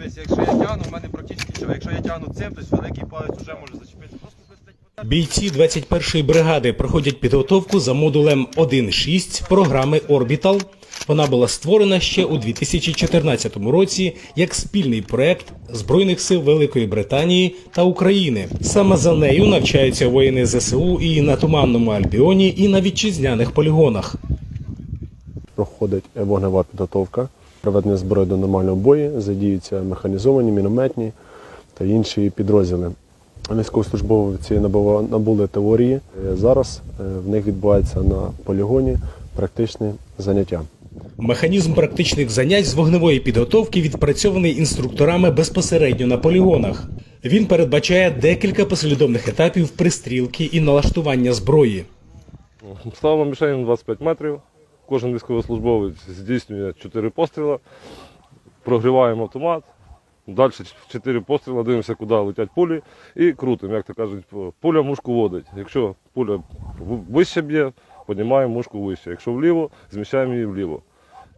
дивись, якщо я тягну, в мене практично нічого. Якщо я тягну цим, то великий палець вже може зачепитися. Просто Бійці 21-ї бригади проходять підготовку за модулем 1.6 програми Orbital. Вона була створена ще у 2014 році як спільний проект Збройних сил Великої Британії та України. Саме за нею навчаються воїни ЗСУ і на Туманному Альбіоні, і на вітчизняних полігонах. проходить вогнева підготовка, проведення зброї до нормального бою, задіються механізовані, мінометні та інші підрозділи. Військовослужбовці набули теорії. Зараз е, в них відбувається на полігоні практичні заняття. Механізм практичних занять з вогневої підготовки відпрацьований інструкторами безпосередньо на полігонах. Він передбачає декілька послідовних етапів пристрілки і налаштування зброї. Ставимо мішень 25 метрів. Кожен військовослужбовець здійснює 4 постріли, прогріваємо автомат. Далі 4 постріли, дивимося, куди летять пулі, і крутимо, як то кажуть, пуля мушку водить. Якщо пуля вище б'є, піднімаємо мушку вище. Якщо вліво, зміщаємо її вліво.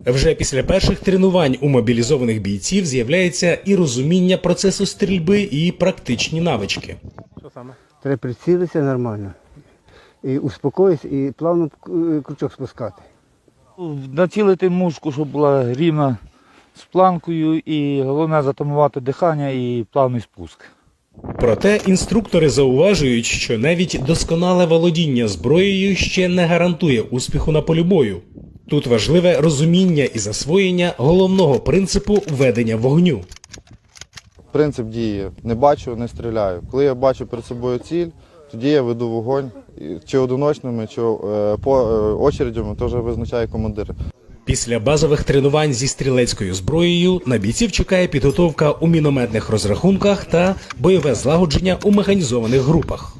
Вже після перших тренувань у мобілізованих бійців з'являється і розуміння процесу стрільби, і практичні навички. Що саме? Треба прицілитися нормально. І успокоїтися, і плавно е, крючок спускати. Націлити мушку, щоб була рівна з планкою, і головне затамувати дихання і плавний спуск. Проте інструктори зауважують, що навіть досконале володіння зброєю ще не гарантує успіху на полі бою. Тут важливе розуміння і засвоєння головного принципу ведення вогню. Принцип дії не бачу, не стріляю. Коли я бачу перед собою ціль, тоді я веду вогонь чи одиночними, чи е, по е, очередями, теж визначає командир. Після базових тренувань зі стрілецькою зброєю на бійців чекає підготовка у мінометних розрахунках та бойове злагодження у механізованих групах.